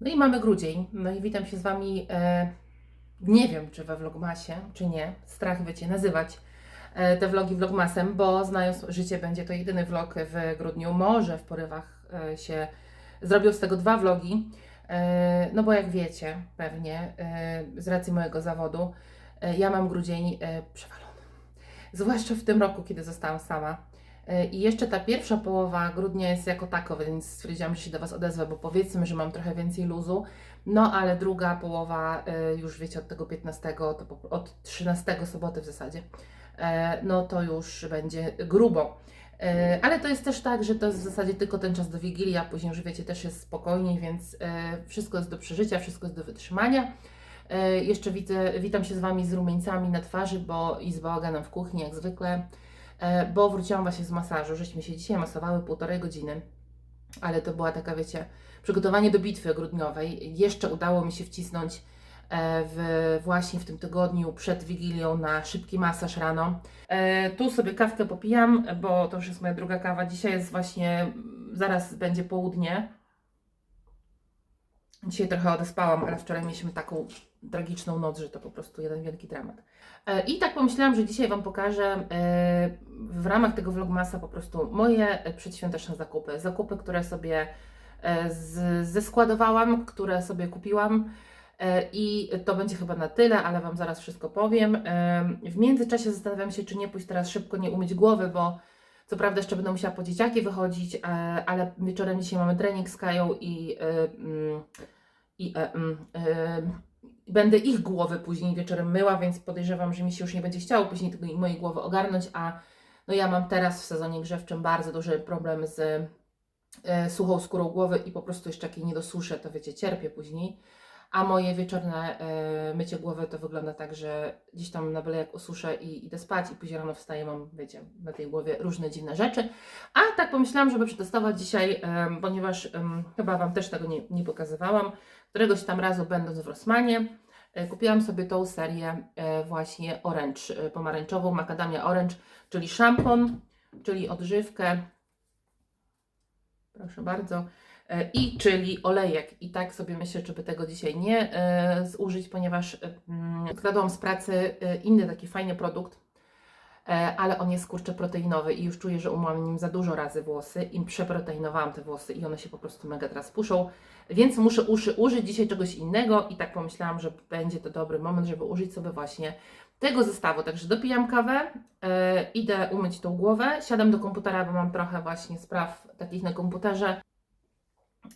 No i mamy grudzień. No i witam się z Wami. E, nie wiem, czy we Vlogmasie, czy nie. Strach wiecie nazywać e, te vlogi Vlogmasem, bo znając życie, będzie to jedyny vlog w grudniu. Może w porywach e, się zrobią z tego dwa vlogi. E, no bo jak wiecie, pewnie e, z racji mojego zawodu, e, ja mam grudzień e, przewalony. Zwłaszcza w tym roku, kiedy zostałam sama. E, I jeszcze ta pierwsha połowa grudnia jest jako tako, więc stwierdziłam, że się do Was odezwę, bo powiedzmy, że mam trochę więcej luzu. No ale druga połowa, e, już wiecie, od tego 15, to po, od 13 soboty w zasadzie, e, no to już będzie grubo. Ale to jest też tak, że to jest w zasadzie tylko ten czas do Wigilii, a później już wiecie, też jest spokojniej, więc wszystko jest do przeżycia, wszystko jest do wytrzymania. Jeszcze widzę, witam się z Wami z rumieńcami na twarzy, bo i z bałaganem w kuchni, jak zwykle, bo wróciłam właśnie z masażu, żeśmy się dzisiaj masowały półtorej godziny, ale to była taka, wiecie, przygotowanie do bitwy grudniowej. Jeszcze udało mi się wcisnąć e, w, właśnie w tym tygodniu przed Wigilią na szybki masaż rano. E, Tu sobie kawkę popijam, bo to już jest moja druga kawa. Dzisiaj jest właśnie, zaraz będzie południe. Dzisiaj trochę odespałam, ale wczoraj mieliśmy taką tragiczną noc, że to po prostu jeden wielki dramat. E, I tak pomyślałam, że dzisiaj Wam pokażę e, w ramach tego vlogmasa po prostu moje przedświąteczne zakupy. Zakupy, które sobie e, zeskładowałam, które sobie kupiłam. I to będzie chyba na tyle, ale Wam zaraz wszystko powiem. W międzyczasie zastanawiam się, czy nie pójść teraz szybko, nie umyć głowy, bo co prawda jeszcze będę musiała po dzieciaki wychodzić, ale wieczorem dzisiaj mamy trening z Kają i, mm, i e, mm, e, będę ich głowy później wieczorem myła, więc podejrzewam, że mi się już nie będzie chciało później tego mojej głowy ogarnąć, a no ja mam teraz w sezonie grzewczym bardzo duży problem z e, suchą skórą głowy i po prostu jeszcze jak jej nie dosuszę, to wiecie, cierpię później. A moje wieczorne e, mycie głowy to wygląda tak, że gdzieś tam na byle jak ususzę i idę spać i później rano wstaję, mam, wiecie, na tej głowie różne dziwne rzeczy. A tak pomyślałam, żeby przetestować dzisiaj, em, ponieważ em, chyba Wam też tego nie, nie pokazywałam, któregoś tam razu będąc w Rossmanie, e, kupiłam sobie tą serię e, właśnie orange, e, pomarańczową, macadamia orange, czyli szampon, czyli odżywkę, proszę bardzo, i czyli olejek. I tak sobie myślę, żeby tego dzisiaj nie e, zużyć, ponieważ e, mm, skradłam z pracy e, inny taki fajny produkt, e, ale on jest kurczę proteinowy i już czuję, że umyłam nim za dużo razy włosy i przeproteinowałam te włosy i one się po prostu mega teraz puszą, więc muszę uszy, użyć dzisiaj czegoś innego i tak pomyślałam, że będzie to dobry moment, żeby użyć sobie właśnie tego zestawu. Także dopijam kawę, e, idę umyć tą głowę, siadam do komputera, bo mam trochę właśnie spraw takich na komputerze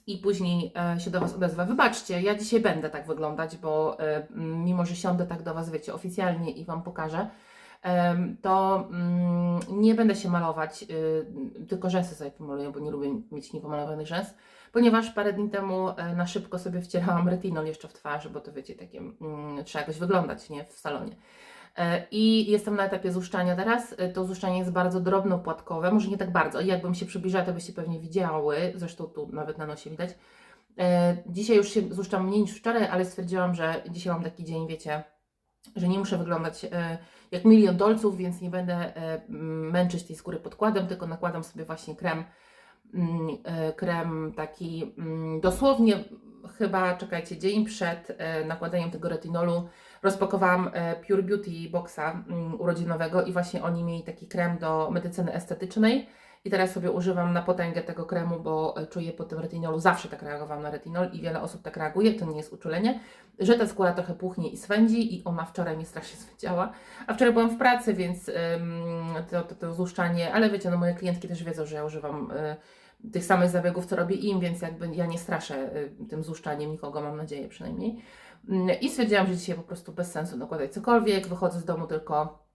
i później e, się do Was odezwę. Wybaczcie, ja dzisiaj będę tak wyglądać, bo e, mimo, że siądę tak do Was, wiecie, oficjalnie i Wam pokażę, to mm, nie będę się malować, y, tylko rzęsy sobie pomaluję, bo nie lubię mieć niepomalowanych rzęs, ponieważ parę dni temu e, na szybko sobie wcierałam retinol jeszcze w twarz, bo to wiecie, takie mm, trzeba jakoś wyglądać, nie, w salonie. E, I jestem na etapie złuszczania teraz. E, To złuszczanie jest bardzo drobnopłatkowe, może nie tak bardzo. Jakbym się przybliżała, to byście pewnie widziały, zresztą tu nawet na nosie widać. E, Dzisiaj już się złuszczam mniej niż wczoraj, ale stwierdziłam, że dzisiaj mam taki dzień, wiecie, że nie muszę wyglądać jak milion dolców, więc nie będę męczyć tej skóry podkładem, tylko nakładam sobie właśnie krem, mm, krem taki mm, dosłownie chyba, czekajcie, dzień przed nakładaniem tego retinolu rozpakowałam e, Pure Beauty Boxa mm, urodzinowego i właśnie oni mieli taki krem do medycyny estetycznej i teraz sobie używam na potęgę tego kremu, bo e, czuję po tym retinolu, zawsze tak reagowałam na retinol i wiele osób tak reaguje, to nie jest uczulenie, że ta skóra trochę puchnie i swędzi i ona wczoraj mi strasznie swędziała, a wczoraj byłam w pracy, więc to, to, to złuszczanie, ale wiecie, no moje klientki też wiedzą, że ja używam y, tych samych zabiegów, co robię im, więc jakby ja nie straszę tym złuszczaniem nikogo, mam nadzieję przynajmniej. Mm, I stwierdziłam, że dzisiaj po prostu bez sensu nakładać cokolwiek. Wychodzę z domu tylko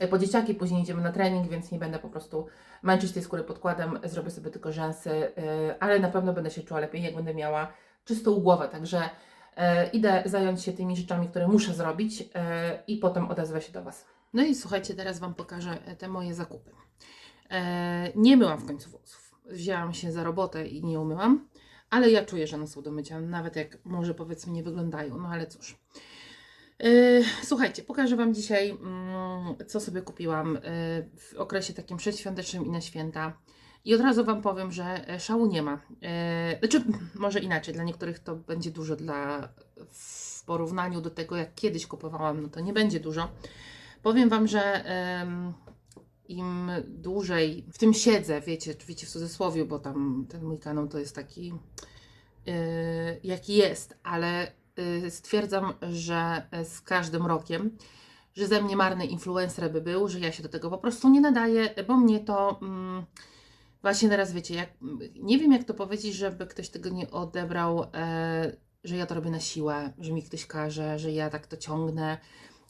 e, po dzieciaki, później idziemy na trening, więc nie będę po prostu męczyć tej skóry podkładem. Zrobię sobie tylko rzęsy, e, ale na pewno będę się czuła lepiej, jak będę miała czystą głowę. Także e, idę zająć się tymi rzeczami, które muszę zrobić i potem odezwę się do Was. No i słuchajcie, teraz Wam pokażę te moje zakupy. Nie myłam w końcu włosów. Wzięłam się za robotę i nie umyłam ale ja czuję, że one są do mycia, nawet jak może powiedzmy nie wyglądają, no ale cóż. Yy, Słuchajcie, pokażę Wam dzisiaj, mm, co sobie kupiłam yy, w okresie takim przedświątecznym i na święta. I od razu Wam powiem, że e, szału nie ma. E, znaczy, może inaczej, dla niektórych to będzie dużo, dla w porównaniu do tego, jak kiedyś kupowałam, no to nie będzie dużo. Powiem Wam, że im dłużej w tym siedzę, wiecie, oczywiście w cudzysłowie, bo tam ten mój kanał to jest taki, yy, jaki jest, ale yy, stwierdzam, że z każdym rokiem, że ze mnie marny influencer by był, że ja się do tego po prostu nie nadaję, bo mnie to mm, właśnie teraz wiecie, jak, nie wiem jak to powiedzieć, żeby ktoś tego nie odebrał, e, że ja to robię na siłę, że mi ktoś każe, że ja tak to ciągnę,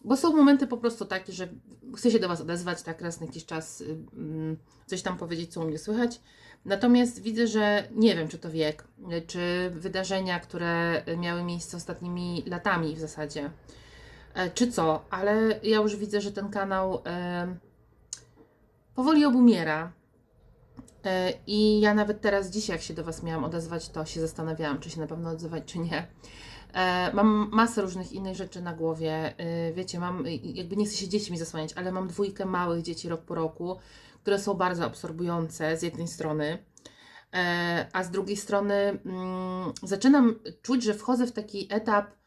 bo są momenty po prostu takie, że chcę się do Was odezwać, tak raz na jakiś czas y, mm, coś tam powiedzieć, co u mnie słychać. Natomiast widzę, że nie wiem, czy to wiek, y, czy wydarzenia, które miały miejsce ostatnimi latami w zasadzie, e, czy co, ale ja już widzę, że ten kanał powoli obumiera. E, I ja nawet teraz dzisiaj, jak się do Was miałam odezwać, to się zastanawiałam, czy się na pewno odzywać, czy nie. E, mam masę różnych innych rzeczy na głowie. E, wiecie, mam, y, jakby nie chcę się dziećmi zasłaniać, ale mam dwójkę małych dzieci rok po roku, które są bardzo absorbujące z jednej strony, e, a z drugiej strony mm, zaczynam czuć, że wchodzę w taki etap.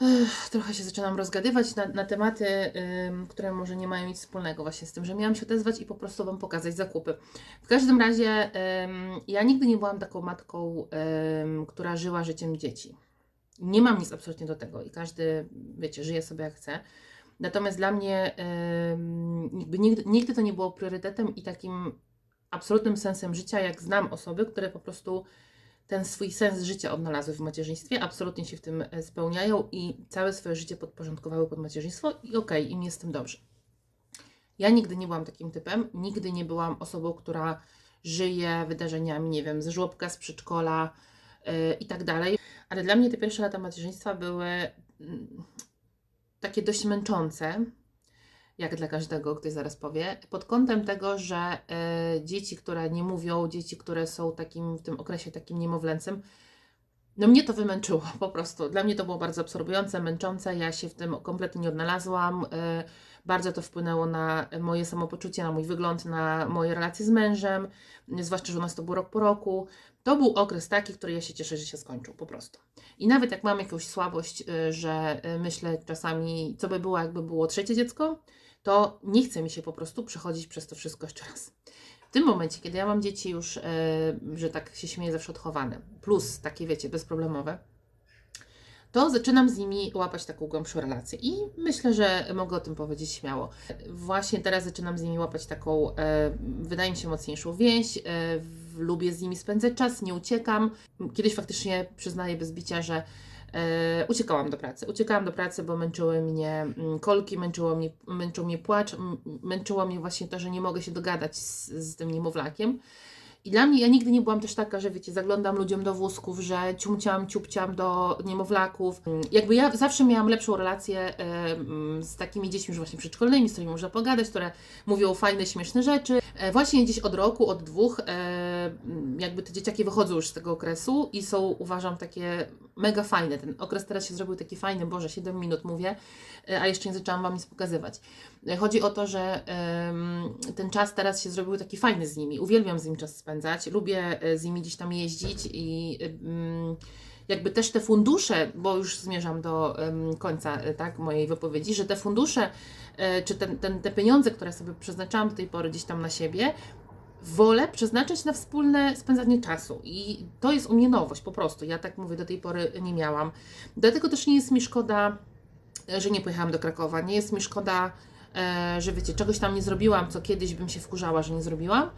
Ech, trochę się zaczynam rozgadywać na, na tematy, które może nie mają nic wspólnego właśnie z tym, że miałam się odezwać i po prostu Wam pokazać zakupy. W każdym razie ja nigdy nie byłam taką matką, która żyła życiem dzieci. Nie mam nic absolutnie do tego i każdy, wiecie, żyje sobie jak chce. Natomiast dla mnie jakby nigdy, nigdy to nie było priorytetem i takim absolutnym sensem życia, jak znam osoby, które po prostu ten swój sens życia odnalazły w macierzyństwie, absolutnie się w tym e, spełniają i całe swoje życie podporządkowały pod macierzyństwo i okej, im jest tym dobrze. Ja nigdy nie byłam takim typem, nigdy nie byłam osobą, która żyje wydarzeniami, nie wiem, z żłobka, z przedszkola yy, i tak dalej. Ale dla mnie te pierwsze lata macierzyństwa były mm, takie dość męczące, jak dla każdego, ktoś zaraz powie, pod kątem tego, że e, dzieci, które nie mówią, dzieci, które są takim w tym okresie takim niemowlęcym, no mnie to wymęczyło po prostu. Dla mnie to było bardzo absorbujące, męczące. Ja się w tym kompletnie nie odnalazłam. E, bardzo to wpłynęło na moje samopoczucie, na mój wygląd, na moje relacje z mężem, zwłaszcza, że u nas to było rok po roku. To był okres taki, który ja się cieszę, że się skończył po prostu. I nawet jak mam jakąś słabość, y, że y, myślę czasami, co by było, jakby było trzecie dziecko, to nie chce mi się po prostu przechodzić przez to wszystko jeszcze raz. W tym momencie, kiedy ja mam dzieci już, y, że tak się śmieję, zawsze odchowane, plus takie, wiecie, bezproblemowe, to zaczynam z nimi łapać taką głębszą relację. I myślę, że mogę o tym powiedzieć śmiało. Właśnie teraz zaczynam z nimi łapać taką, e, wydaje mi się, mocniejszą więź. E, lubię z nimi spędzać czas, nie uciekam. Kiedyś faktycznie przyznaję bez bicia, że e, uciekałam do pracy. Uciekałam do pracy, bo męczyły mnie mm, kolki, męczyło mnie, męczył mnie płacz, męczyło mnie właśnie to, że nie mogę się dogadać z, z tym niemowlakiem. I dla mnie, ja nigdy nie byłam też taka, że wiecie, zaglądam ludziom do wózków, że ciumciam, ciupciam do niemowlaków. Jakby ja zawsze miałam lepszą relację mm, z takimi dziećmi już właśnie przedszkolnymi, z którymi można pogadać, które mówią fajne, śmieszne rzeczy. E, właśnie gdzieś od roku, od dwóch, e, mm, jakby te dzieciaki wychodzą już z tego okresu i są, uważam, takie mega fajne. Ten okres teraz się zrobił taki fajny, Boże, 7 minut mówię, e, a jeszcze nie zaczęłam Wam nic pokazywać. Chodzi o to, że ten czas teraz się zrobił taki fajny z nimi. Uwielbiam z nimi czas spędzać, lubię e, z nimi gdzieś tam jeździć i em, jakby też te fundusze, bo już zmierzam do końca e, tak, mojej wypowiedzi, że te fundusze, e, czy ten, ten, te pieniądze, które sobie przeznaczałam do tej pory gdzieś tam na siebie, wolę przeznaczyć na wspólne spędzanie czasu. I to jest u mnie nowość po prostu. Ja tak mówię, do tej pory nie miałam. Dlatego też nie jest mi szkoda, e, że nie pojechałam do Krakowa. Nie jest mi szkoda, e, że wiecie, czegoś tam nie zrobiłam, co kiedyś bym się wkurzała, że nie zrobiłam.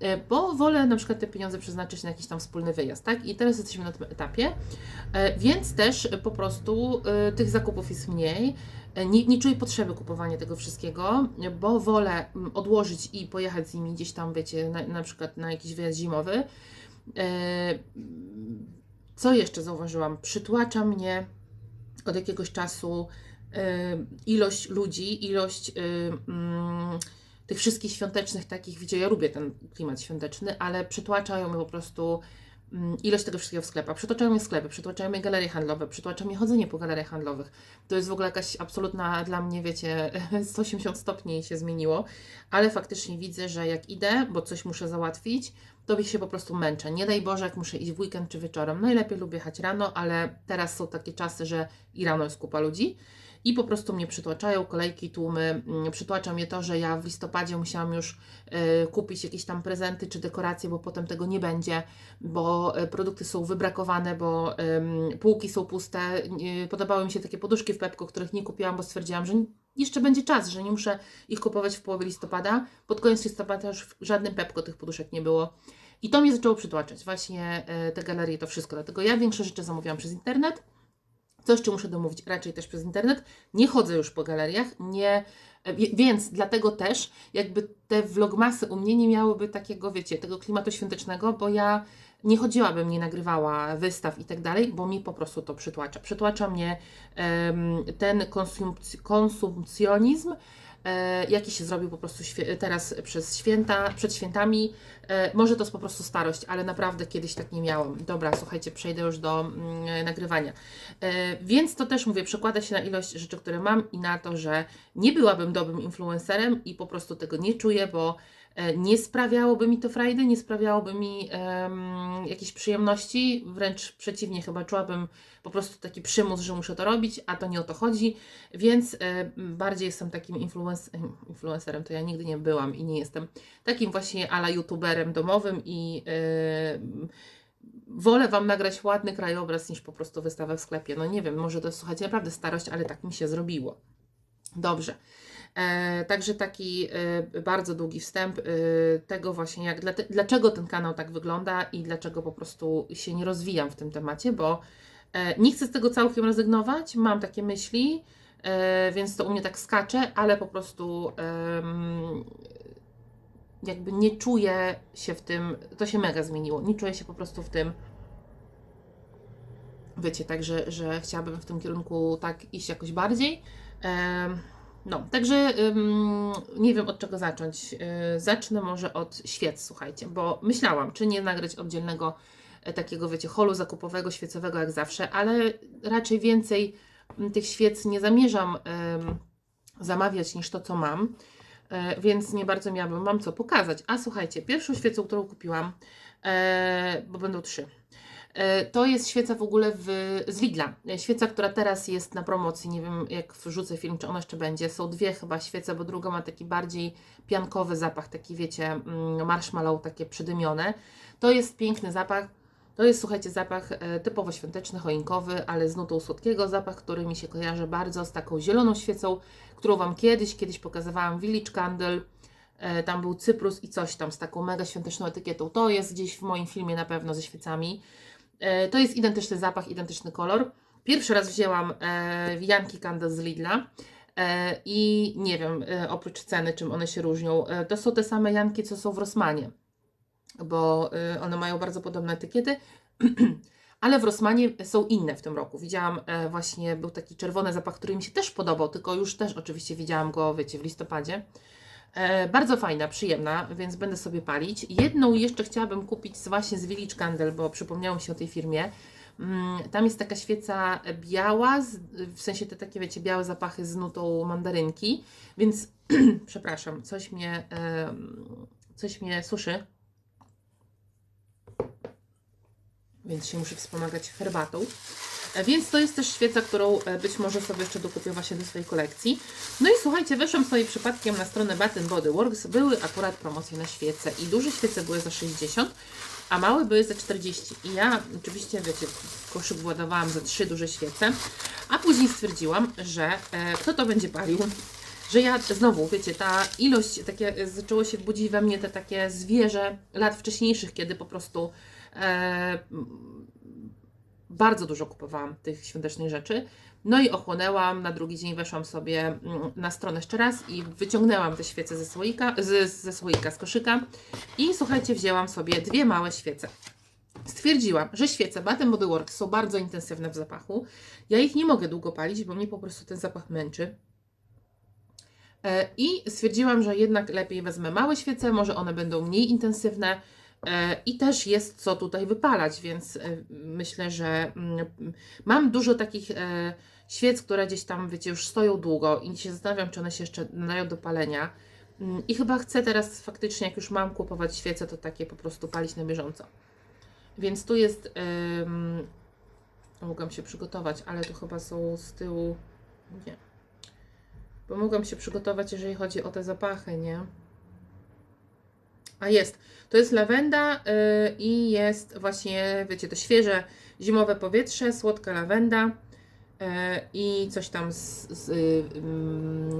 E, Bo wolę na przykład te pieniądze przeznaczyć na jakiś tam wspólny wyjazd, tak? I teraz jesteśmy na tym etapie, e, więc też po prostu e, tych zakupów jest mniej. Nie, nie czuję potrzeby kupowania tego wszystkiego, bo wolę mm, odłożyć i pojechać z nimi gdzieś tam, wiecie, na, na przykład na jakiś wyjazd zimowy. Co jeszcze zauważyłam? Przytłacza mnie od jakiegoś czasu ilość ludzi, ilość mm, tych wszystkich świątecznych takich, wiecie, ja lubię ten klimat świąteczny, ale przytłaczają mnie po prostu mm, ilość tego wszystkiego w sklepach. Przytłaczają mnie sklepy, przytłaczają mnie galerie handlowe, przytłacza mnie chodzenie po galeriach handlowych. To jest w ogóle jakaś absolutna dla mnie, wiecie, 180 stopni się zmieniło, ale faktycznie widzę, że jak idę, bo coś muszę załatwić, to się po prostu męczę. Nie daj Boże, jak muszę iść w weekend czy wieczorem. Najlepiej lubię jechać rano, ale teraz są takie czasy, że i rano jest kupa ludzi i po prostu mnie przytłaczają kolejki, tłumy. Mm, Przytłacza mnie to, że ja w listopadzie musiałam już e, kupić jakieś tam prezenty czy dekoracje, bo potem tego nie będzie, bo e, produkty są wybrakowane, bo półki są puste. Podobały mi się takie poduszki w Pepko, których nie kupiłam, bo stwierdziłam, że jeszcze będzie czas, że nie muszę ich kupować w połowie listopada. Pod koniec listopada już w żadnym Pepko tych poduszek nie było. I to mnie zaczęło przytłaczać, właśnie e, te galerie, to wszystko. Dlatego ja większe rzeczy zamówiłam przez internet. Coś, czy muszę domówić, raczej też przez internet. Nie chodzę już po galeriach, nie, więc dlatego też jakby te vlogmasy u mnie nie miałyby takiego, wiecie, tego klimatu świątecznego, bo ja nie chodziłabym, nie nagrywała wystaw i tak dalej, bo mi po prostu to przytłacza. Przytłacza mnie ten konsumpc- konsumpcjonizm, e, jaki się zrobił po prostu teraz przez święta, przed świętami. E, może to jest po prostu starość, ale naprawdę kiedyś tak nie miałam. Dobra, słuchajcie, przejdę już do mm, nagrywania. E, więc to też mówię, przekłada się na ilość rzeczy, które mam i na to, że nie byłabym dobrym influencerem i po prostu tego nie czuję, bo nie sprawiałoby mi to frajdy, nie sprawiałoby mi em, jakiejś przyjemności, wręcz przeciwnie, chyba czułabym po prostu taki przymus, że muszę to robić, a to nie o to chodzi, więc e, bardziej jestem takim influence, influencerem, to ja nigdy nie byłam i nie jestem takim właśnie ala youtuberem domowym i e, wolę Wam nagrać ładny krajobraz niż po prostu wystawę w sklepie. No nie wiem, może to słuchajcie, naprawdę starość, ale tak mi się zrobiło. Dobrze. E, także taki e, bardzo długi wstęp e, tego właśnie, jak, dla, dlaczego ten kanał tak wygląda i dlaczego po prostu się nie rozwijam w tym temacie, bo nie chcę z tego całkiem rezygnować, mam takie myśli, więc to u mnie tak skacze, ale po prostu jakby nie czuję się w tym, to się mega zmieniło, nie czuję się po prostu w tym, wiecie, także, że chciałabym w tym kierunku tak iść jakoś bardziej. No, także ym, nie wiem od czego zacząć. Yy, zacznę może od świec, słuchajcie, bo myślałam, czy nie nagrać oddzielnego e, takiego, wiecie, holu zakupowego, świecowego jak zawsze, ale raczej więcej m, tych świec nie zamierzam em, zamawiać niż to, co mam. E, więc nie bardzo miałabym Wam co pokazać. A słuchajcie, pierwszą świecą, którą kupiłam, e, bo będą trzy, to jest świeca w ogóle w, z Lidla. E, Świeca, która teraz jest na promocji, nie wiem jak wrzucę film, czy ona jeszcze będzie. Są dwie chyba świece, bo druga ma taki bardziej piankowy zapach, taki wiecie, mm, marshmallow, takie przydymione. To jest piękny zapach. To jest, słuchajcie, zapach e, typowo świąteczny, choinkowy, ale z nutą słodkiego. Zapach, który mi się kojarzy bardzo z taką zieloną świecą, którą Wam kiedyś, kiedyś pokazywałam, Village Candle. E, Tam był cyprus i coś tam z taką mega świąteczną etykietą. To jest gdzieś w moim filmie na pewno ze świecami. E, To jest identyczny zapach, identyczny kolor. Pierwszy raz wzięłam e, Yankee Candle z Lidla. E, I nie wiem, e, oprócz ceny, czym one się różnią. E, To są te same Janki, co są w Rossmanie, bo e, one mają bardzo podobne etykiety. Ale w Rossmanie są inne w tym roku. Widziałam e, właśnie, był taki czerwony zapach, który mi się też podobał, tylko już też oczywiście widziałam go, wiecie, w listopadzie. E, bardzo fajna, przyjemna, więc będę sobie palić. Jedną jeszcze chciałabym kupić właśnie z Village Candle, bo przypomniało mi się o tej firmie. Mm, Tam jest taka świeca biała, w sensie te takie, wiecie, białe zapachy z nutą mandarynki, więc przepraszam, coś mnie, coś mnie suszy. Więc się muszę wspomagać herbatą. E, Więc to jest też świeca, którą e, być może sobie jeszcze dokupię właśnie do swojej kolekcji. No i słuchajcie, weszłam sobie przypadkiem na stronę Bath Body Works. Były akurat promocje na świece i duże świece były za 60, a małe były za 40. I ja oczywiście, wiecie, koszyk władowałam za trzy duże świece, a później stwierdziłam, że e, kto to będzie palił, że ja znowu, wiecie, ta ilość, takie, e, zaczęło się budzić we mnie te takie zwierzę lat wcześniejszych, kiedy po prostu e, bardzo dużo kupowałam tych świątecznych rzeczy. No i ochłonęłam, na drugi dzień weszłam sobie mm, na stronę jeszcze raz i wyciągnęłam te świece ze słoika, z, ze słoika, z koszyka i słuchajcie, wzięłam sobie dwie małe świece. Stwierdziłam, że świece Bath Body Works są bardzo intensywne w zapachu. Ja ich nie mogę długo palić, bo mnie po prostu ten zapach męczy. E, I stwierdziłam, że jednak lepiej wezmę małe świece, może one będą mniej intensywne I też jest co tutaj wypalać, więc e, myślę, że mm, mam dużo takich e, świec, które gdzieś tam, wiecie, już stoją długo i się zastanawiam, czy one się jeszcze nadają do palenia. Mm, I chyba chcę teraz faktycznie, jak już mam kupować świece, to takie po prostu palić na bieżąco. Więc tu jest. Um, mogłam się przygotować, ale tu chyba są z tyłu. Nie. Bo mogłam się przygotować, jeżeli chodzi o te zapachy, nie? A jest. To jest lawenda yy, i jest właśnie, wiecie, to świeże zimowe powietrze, słodka lawenda yy, i coś tam z, z,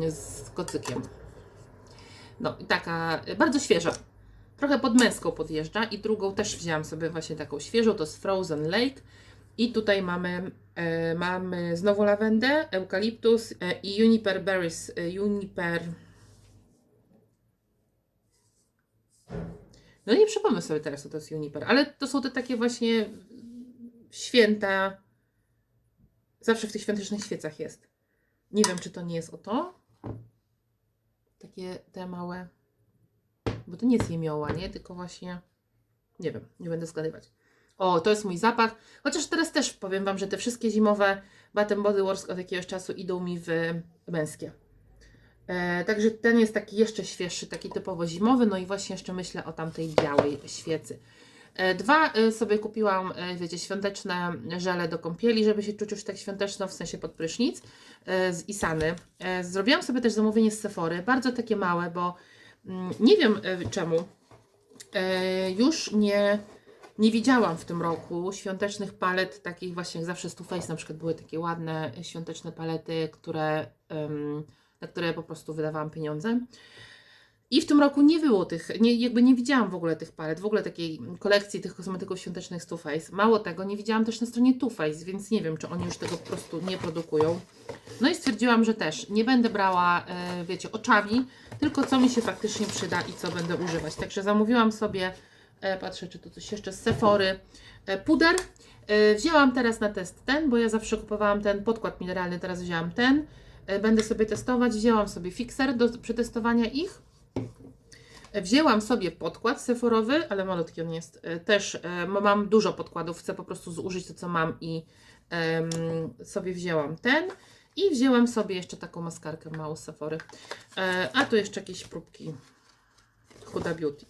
yy, z kocykiem. No i taka bardzo świeża. Trochę pod męską podjeżdża i drugą też wzięłam sobie właśnie taką świeżą, to jest Frozen Lake. I tutaj mamy, e, mamy znowu lawendę, eukaliptus e, i juniper berries, juniper... No nie przypomnę sobie teraz, co to jest juniper, ale to są te takie właśnie święta. Zawsze w tych świątecznych świecach jest. Nie wiem, czy to nie jest o to. Takie te małe. Bo to nie jest jemioła, nie? Tylko właśnie. Nie wiem, nie będę zgadywać. O, to jest mój zapach. Chociaż teraz też powiem Wam, że te wszystkie zimowe Bath Body Works od jakiegoś czasu idą mi w męskie. E, także ten jest taki jeszcze świeższy, taki typowo zimowy. No i właśnie jeszcze myślę o tamtej białej świecy. E, dwa e, sobie kupiłam, wiecie, świąteczne żele do kąpieli, żeby się czuć już tak świąteczno, w sensie pod prysznic z Isany. Zrobiłam sobie też zamówienie z Sephory, bardzo takie małe, bo mm, nie wiem czemu. Już nie, nie widziałam w tym roku świątecznych palet, takich właśnie jak zawsze z Too Faced na przykład były takie ładne świąteczne palety, które, na które po prostu wydawałam pieniądze. I w tym roku nie było tych, nie, jakby nie widziałam w ogóle tych palet, w ogóle takiej kolekcji tych kosmetyków świątecznych z Too Faced. Mało tego, nie widziałam też na stronie Too Faced, więc nie wiem, czy oni już tego po prostu nie produkują. No i stwierdziłam, że też nie będę brała, e, wiecie, oczawi, tylko co mi się faktycznie przyda i co będę używać. Także zamówiłam sobie, e, patrzę, czy tu coś jeszcze z Sephory, e, puder. Wzięłam teraz na test ten, bo ja zawsze kupowałam ten podkład mineralny, teraz wzięłam ten. E, będę sobie testować, wzięłam sobie fixer do przetestowania ich. Wzięłam sobie podkład seforowy, ale malutki on jest. E, Też e, mam dużo podkładów, chcę po prostu zużyć to, co mam i sobie wzięłam ten. I wzięłam sobie jeszcze taką maskarkę małą. E, a tu jeszcze jakieś próbki Huda Beauty.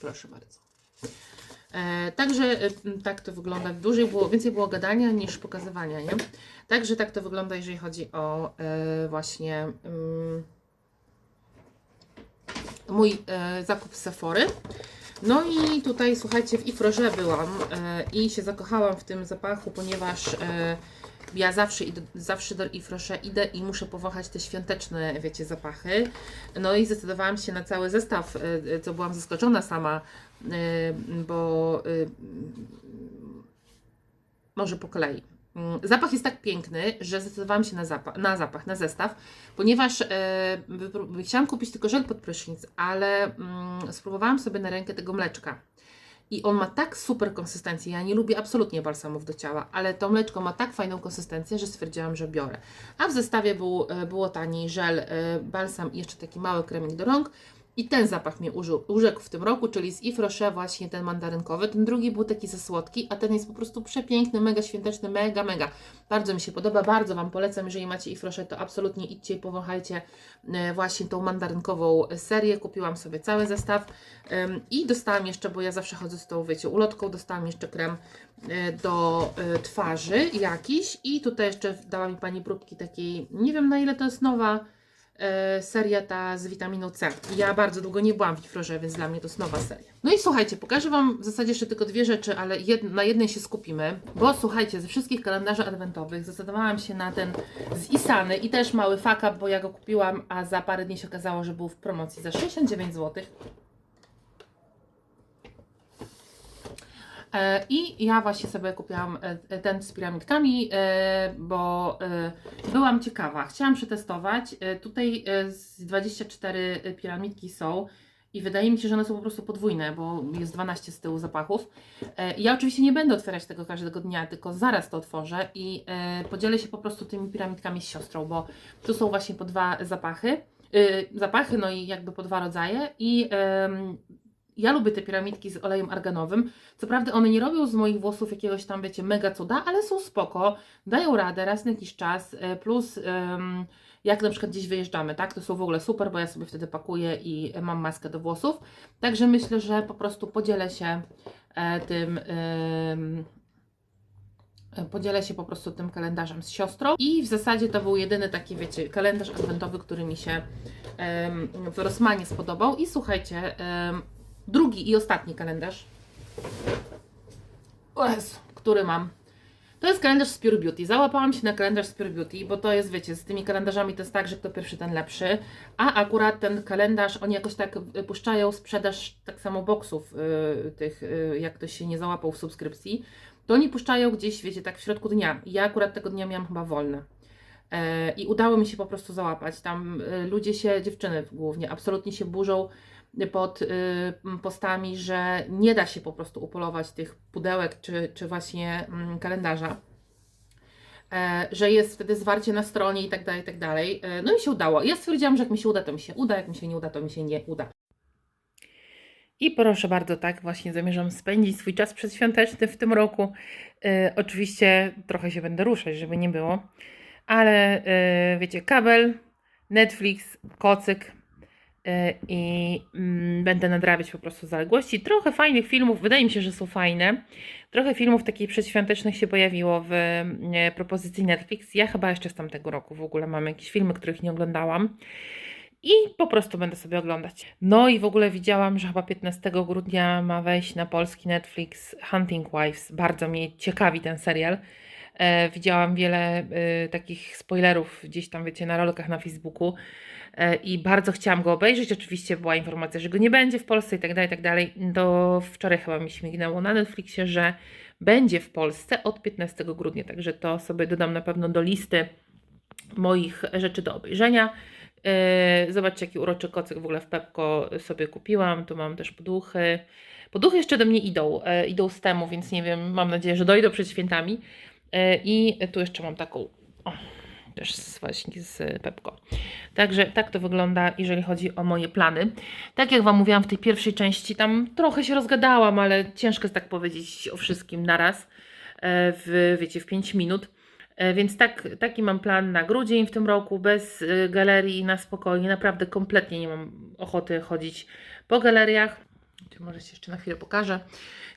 Proszę bardzo. E, także e, tak to wygląda. Dłużej było, więcej było gadania niż pokazywania, nie? Także tak to wygląda, jeżeli chodzi o e, właśnie mm, mój zakup z Sephory. No i tutaj słuchajcie, w Ifroże byłam i się zakochałam w tym zapachu, ponieważ ja zawsze, idę, zawsze do Ifrosze idę i muszę powąchać te świąteczne, wiecie, zapachy. No i zdecydowałam się na cały zestaw, e, e, co byłam zaskoczona sama, e, bo może po kolei. Mm, Zapach jest tak piękny, że zdecydowałam się na zapach, na, zapach, na zestaw, ponieważ wypró- chciałam kupić tylko żel pod prysznic, ale mm, spróbowałam sobie na rękę tego mleczka. I on ma tak super konsystencję. Ja nie lubię absolutnie balsamów do ciała, ale to mleczko ma tak fajną konsystencję, że stwierdziłam, że biorę. A w zestawie był, e, było taniej żel, e, balsam i jeszcze taki mały kremik do rąk. I ten zapach mnie użył, urzekł w tym roku, czyli z Yves właśnie ten mandarynkowy. Ten drugi był taki za słodki, a ten jest po prostu przepiękny, mega świąteczny, mega, mega. Bardzo mi się podoba, bardzo Wam polecam. Jeżeli macie Yves to absolutnie idźcie i powąchajcie e, właśnie tą mandarynkową serię. Kupiłam sobie cały zestaw i dostałam jeszcze, bo ja zawsze chodzę z tą, wiecie, ulotką, dostałam jeszcze krem e, do e, twarzy jakiś i tutaj jeszcze dała mi Pani próbki takiej, nie wiem na ile to jest nowa, seria ta z witaminą C. Ja bardzo długo nie byłam w Ifrorze, więc dla mnie to jest nowa seria. No i słuchajcie, pokażę Wam w zasadzie jeszcze tylko dwie rzeczy, ale jed na jednej się skupimy, bo słuchajcie, ze wszystkich kalendarzy adwentowych zdecydowałam się na ten z Isany i też mały fuck up, bo ja go kupiłam, a za parę dni się okazało, że był w promocji za 69 zł. I ja właśnie sobie kupiłam e, ten z piramidkami, e, bo e, byłam ciekawa. Chciałam przetestować. E, Tutaj e, z 24 piramidki są i wydaje mi się, że one są po prostu podwójne, bo jest 12 z tyłu zapachów. E, Ja oczywiście nie będę otwierać tego każdego dnia, tylko zaraz to otworzę i e, podzielę się po prostu tymi piramidkami z siostrą, bo tu są właśnie po dwa zapachy. e, Zapachy, no i jakby po dwa rodzaje i Ja lubię te piramidki z olejem arganowym. Co prawda one nie robią z moich włosów jakiegoś tam, wiecie, mega cuda, ale są spoko, dają radę raz na jakiś czas, e, plus jak na przykład gdzieś wyjeżdżamy, tak, to są w ogóle super, bo ja sobie wtedy pakuję i mam maskę do włosów. Także myślę, że po prostu podzielę się e, tym em, Podzielę się po prostu tym kalendarzem z siostrą i w zasadzie to był jedyny taki, wiecie, kalendarz adwentowy, który mi się em, w Rossmanie spodobał. I słuchajcie, em, drugi i ostatni kalendarz, Jezu, który mam. To jest kalendarz z Pure Beauty. Załapałam się na kalendarz z Pure Beauty, bo to jest, wiecie, z tymi kalendarzami to jest tak, że kto pierwszy, ten lepszy. A akurat ten kalendarz, oni jakoś tak y, puszczają sprzedaż tak samo boksów y, tych, y, jak ktoś się nie załapał w subskrypcji to oni puszczają gdzieś, wiecie, tak w środku dnia. Ja akurat tego dnia miałam chyba wolne. E, I udało mi się po prostu załapać. Tam e, ludzie się, dziewczyny głównie, absolutnie się burzą pod e, postami, że nie da się po prostu upolować tych pudełek czy, czy właśnie kalendarza. E, że jest wtedy zwarcie na stronie i tak dalej, i tak dalej. E, No i się udało. Ja stwierdziłam, że jak mi się uda, to mi się uda, jak mi się nie uda, to mi się nie uda. I proszę bardzo, tak właśnie zamierzam spędzić swój czas przedświąteczny w tym roku. E, oczywiście trochę się będę ruszać, żeby nie było, ale wiecie, kabel, Netflix, kocyk i mm, będę nadrabiać po prostu zaległości. Trochę fajnych filmów, wydaje mi się, że są fajne. Trochę filmów takich przedświątecznych się pojawiło w propozycji Netflix. Ja chyba jeszcze z tamtego roku w ogóle mam jakieś filmy, których nie oglądałam i po prostu będę sobie oglądać. No i w ogóle widziałam, że chyba 15 grudnia ma wejść na polski Netflix Hunting Wives. Bardzo mnie ciekawi ten serial. E, widziałam wiele e, takich spoilerów gdzieś tam, wiecie, na rolkach na Facebooku i bardzo chciałam go obejrzeć. Oczywiście była informacja, że go nie będzie w Polsce i tak dalej, tak dalej. Do wczoraj chyba mi śmignęło na Netflixie, że będzie w Polsce od 15 grudnia, także to sobie dodam na pewno do listy moich rzeczy do obejrzenia. Yy, Zobaczcie, jaki uroczy kocyk w ogóle w Pepko sobie kupiłam. Tu mam też poduchy. Poduchy jeszcze do mnie idą, e, idą z temu, więc nie wiem, mam nadzieję, że dojdą przed świętami. E, I tu jeszcze mam taką, o, też właśnie z Pepko. Także tak to wygląda, jeżeli chodzi o moje plany. Tak jak Wam mówiłam w tej pierwszej części, tam trochę się rozgadałam, ale ciężko jest tak powiedzieć o wszystkim naraz, e, w, wiecie, w 5 minut. E, Więc tak, taki mam plan na grudzień w tym roku, bez galerii, na spokojnie. Naprawdę kompletnie nie mam ochoty chodzić po galeriach. Może się jeszcze na chwilę pokażę.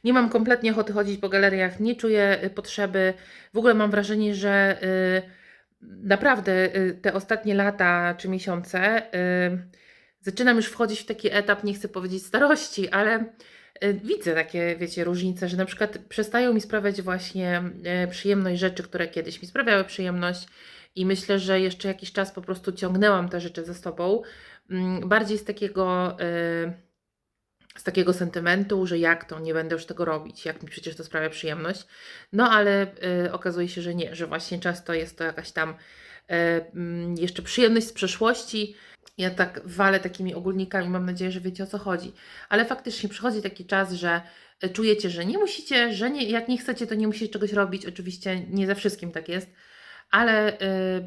Nie mam kompletnie ochoty chodzić po galeriach, nie czuję potrzeby. W ogóle mam wrażenie, że y, naprawdę y, te ostatnie lata czy miesiące y, zaczynam już wchodzić w taki etap, nie chcę powiedzieć starości, ale y, widzę takie, wiecie, różnice, że na przykład przestają mi sprawiać właśnie przyjemność rzeczy, które kiedyś mi sprawiały przyjemność i myślę, że jeszcze jakiś czas po prostu ciągnęłam te rzeczy ze sobą. Mm, Bardziej z takiego, z takiego sentymentu, że jak to, nie będę już tego robić, jak mi przecież to sprawia przyjemność. No ale y, okazuje się, że nie, że właśnie często jest to jakaś tam y, mm, jeszcze przyjemność z przeszłości, ja tak walę takimi ogólnikami, mam nadzieję, że wiecie o co chodzi. Ale faktycznie przychodzi taki czas, że e, czujecie, że nie musicie, że nie, jak nie chcecie, to nie musicie czegoś robić. Oczywiście nie ze wszystkim tak jest, ale y,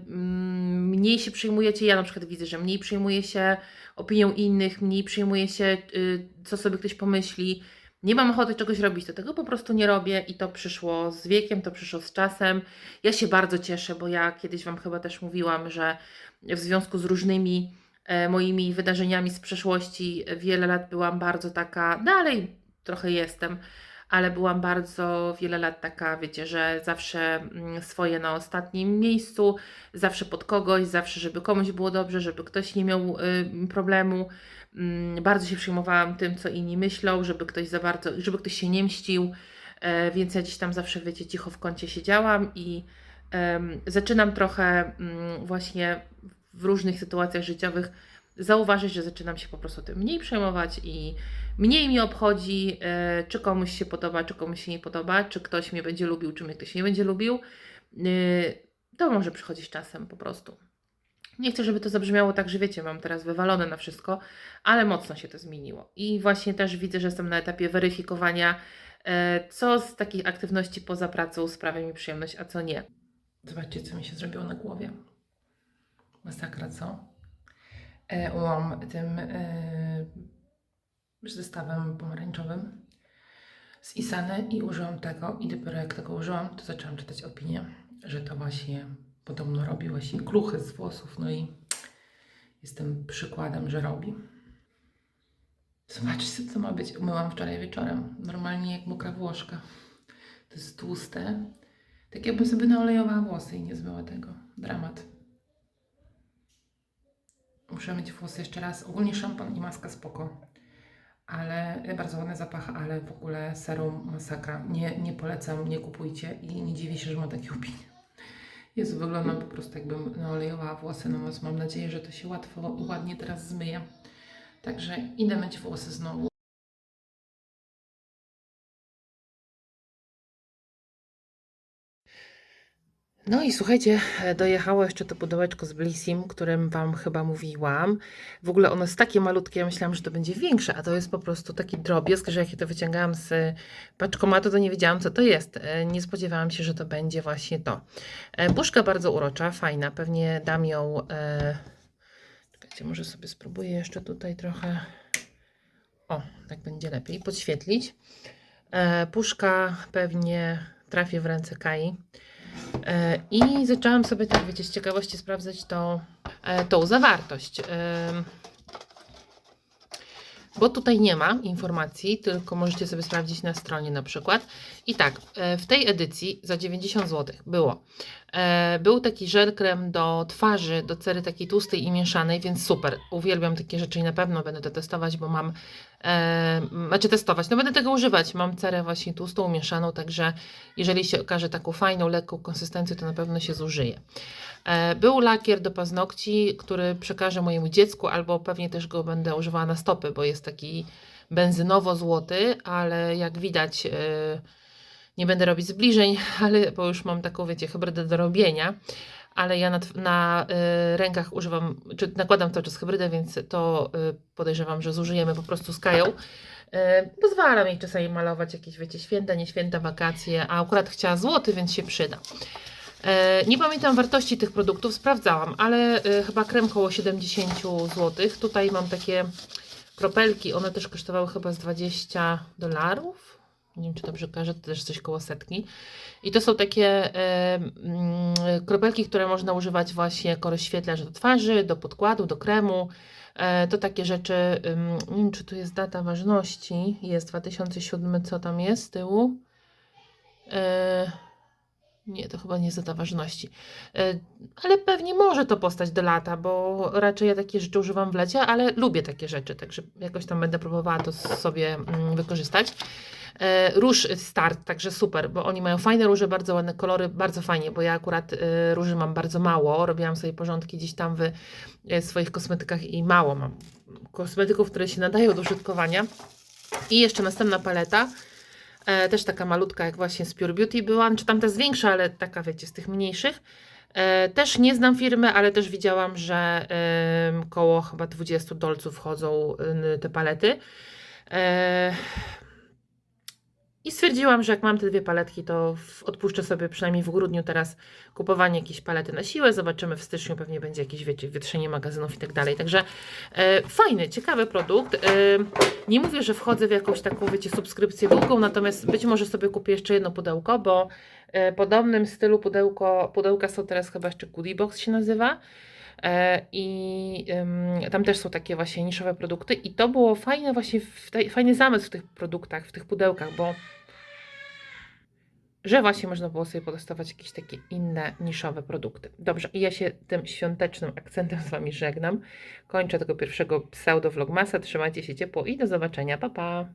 mm, mniej się przyjmujecie. Ja na przykład widzę, że mniej przyjmuje się opinią innych, mniej przyjmuje się, y, co sobie ktoś pomyśli. Nie mam ochoty czegoś robić, to tego po prostu nie robię i to przyszło z wiekiem, to przyszło z czasem. Ja się bardzo cieszę, bo ja kiedyś Wam chyba też mówiłam, że w związku z różnymi e, moimi wydarzeniami z przeszłości wiele lat byłam bardzo taka, dalej trochę jestem, ale byłam bardzo wiele lat taka, wiecie, że zawsze mm, swoje na ostatnim miejscu, zawsze pod kogoś, zawsze, żeby komuś było dobrze, żeby ktoś nie miał y, problemu. Mm, Bardzo się przejmowałam tym, co inni myślą, żeby ktoś za bardzo, żeby ktoś się nie mścił, e, więc ja gdzieś tam zawsze, wiecie, cicho w kącie siedziałam i zaczynam trochę mm, właśnie w różnych sytuacjach życiowych zauważyć, że zaczynam się po prostu tym mniej przejmować i mniej mi obchodzi, e, czy komuś się podoba, czy komuś się nie podoba, czy ktoś mnie będzie lubił, czy mnie ktoś nie będzie lubił. E, To może przychodzić czasem po prostu. Nie chcę, żeby to zabrzmiało tak, że wiecie, mam teraz wywalone na wszystko, ale mocno się to zmieniło. I właśnie też widzę, że jestem na etapie weryfikowania, e, co z takich aktywności poza pracą sprawia mi przyjemność, a co nie. Zobaczcie, co mi się zrobiło na głowie. Masakra, co? E, Umyłam tym z zestawem pomarańczowym z Isany i użyłam tego i dopiero jak tego użyłam, to zaczęłam czytać opinię, że to właśnie podobno robi właśnie kluchy z włosów, no i jestem przykładem, że robi. Zobaczcie, co ma być. Umyłam wczoraj wieczorem. Normalnie jak mokra włoszka. To jest tłuste. Tak jakbym sobie naolejowała włosy i nie zmyła tego. Dramat. Muszę mieć włosy jeszcze raz. Ogólnie szampon i maska spoko. Ale bardzo ładny zapach, ale w ogóle serum masakra. Nie, nie polecam, nie kupujcie i nie dziwię się, że ma takie opinie. Jezu, wyglądam po prostu jakbym naolejowała włosy na noc. Mam nadzieję, że to się łatwo ładnie teraz zmyje. Także idę myć włosy znowu. No i słuchajcie, e, dojechało jeszcze to pudełeczko z Blissim, którym Wam chyba mówiłam. W ogóle ono jest takie malutkie, ja myślałam, że to będzie większe, a to jest po prostu taki drobiazg, że jak ja to wyciągałam z paczkomatu, to nie wiedziałam, co to jest. E, Nie spodziewałam się, że to będzie właśnie to. E, Puszka bardzo urocza, fajna, pewnie dam ją... E... Czekajcie, może sobie spróbuję jeszcze tutaj trochę... O, tak będzie lepiej, podświetlić. E, puszka pewnie trafi w ręce Kai. I zaczęłam sobie tak, wiecie, z ciekawości sprawdzać tą, e, tą zawartość. Bo tutaj nie ma informacji, tylko możecie sobie sprawdzić na stronie na przykład. I tak, e, w tej edycji za 90 zł było. e, Był taki żel krem do twarzy, do cery takiej tłustej i mieszanej, więc super. Uwielbiam takie rzeczy i na pewno będę to testować, bo mam, e, znaczy testować, no będę tego używać. Mam cerę właśnie tłustą, mieszaną, także jeżeli się okaże taką fajną, lekką konsystencję, to na pewno się zużyje. E, Był lakier do paznokci, który przekażę mojemu dziecku, albo pewnie też go będę używała na stopy, bo jest taki benzynowo-złoty, ale jak widać, e, nie będę robić zbliżeń, ale bo już mam taką, wiecie, hybrydę do robienia. Ale ja na, na e, rękach używam, czy nakładam cały czas hybrydę, więc to e, podejrzewam, że zużyjemy po prostu z Kają. E, Pozwala mi czasami malować jakieś, wiecie, święta, nie święta, wakacje, a akurat chciała złoty, więc się przyda. E, Nie pamiętam wartości tych produktów, sprawdzałam, ale e, chyba krem koło 70 zł. Tutaj mam takie kropelki, one też kosztowały chyba z 20 dolarów. Nie wiem, czy dobrze kojarzę, to też coś koło setki. I to są takie e, mm, kropelki, które można używać właśnie jako rozświetlacz do twarzy, do podkładu, do kremu. E, to takie rzeczy, ym, nie wiem, czy tu jest data ważności. Jest 2007, co tam jest z tyłu? E, nie, to chyba nie data ważności. E, Ale pewnie może to postać do lata, bo raczej ja takie rzeczy używam w lecie, ale lubię takie rzeczy, także jakoś tam będę próbowała to sobie mm, wykorzystać. E, Róż Start, także super, bo oni mają fajne róże, bardzo ładne kolory, bardzo fajnie, bo ja akurat e, róży mam bardzo mało, robiłam sobie porządki gdzieś tam w swoich kosmetykach i mało mam kosmetyków, które się nadają do użytkowania. I jeszcze następna paleta, E, też taka malutka, jak właśnie z Pure Beauty była, czy tam to jest większa, ale taka wiecie, z tych mniejszych. E, też nie znam firmy, ale też widziałam, że em, koło chyba 20 dolców wchodzą y, te palety. E, I stwierdziłam, że jak mam te dwie paletki, to odpuszczę sobie przynajmniej w grudniu teraz kupowanie jakiejś palety na siłę. Zobaczymy w styczniu, pewnie będzie jakieś, wiecie, wietrzenie magazynów i tak dalej. Także e, fajny, ciekawy produkt. E, nie mówię, że wchodzę w jakąś taką, wiecie, subskrypcję długą, natomiast być może sobie kupię jeszcze jedno pudełko, bo e, podobnym stylu pudełko, pudełka są teraz chyba jeszcze Goodie Box się nazywa. E, I tam też są takie właśnie niszowe produkty i to było fajne właśnie, fajny zamysł w tych produktach, w tych pudełkach, bo że właśnie można było sobie potestować jakieś takie inne niszowe produkty. Dobrze, i ja się tym świątecznym akcentem z Wami żegnam. Kończę tego pierwszego pseudo vlogmasa. Trzymajcie się ciepło i do zobaczenia. Pa, pa!